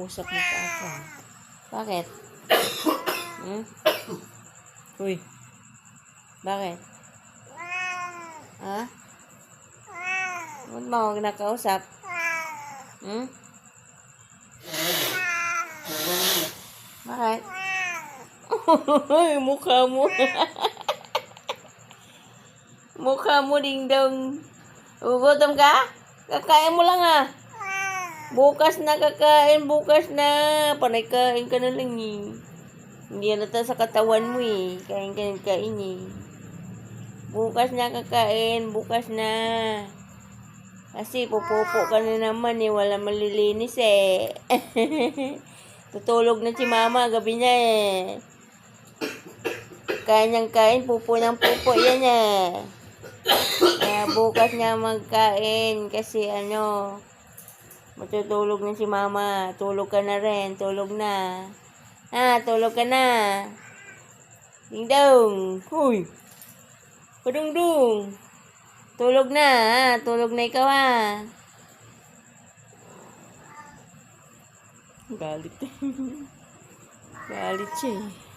kinakausap mo pa ako. Bakit? Hmm? Uy. Bakit? Ha? Ba't mo ako kinakausap? Hmm? Bakit? Uy, mukha mo. mukha mo ding dong. Ugutom ka? Kakain mo lang ah. Bukas na kakain, bukas na. Panay kain ka na lang eh. Hindi na sa katawan mo eh. Kain ka ng kain eh. Bukas na kakain, bukas na. Kasi pupupo ka na naman eh. Wala malilinis eh. Tutulog na si mama gabi niya eh. Kain kain, pupo niyang pupo yan eh. Kaya bukas niya magkain kasi ano, matutulog na si mama. Tulog ka na rin, tulog na. Ah, tulog ka na. Ding dong. Huy. Padungdung. Tulog na, ah. Tulog na ikaw, ah. Galit. Galit siya eh.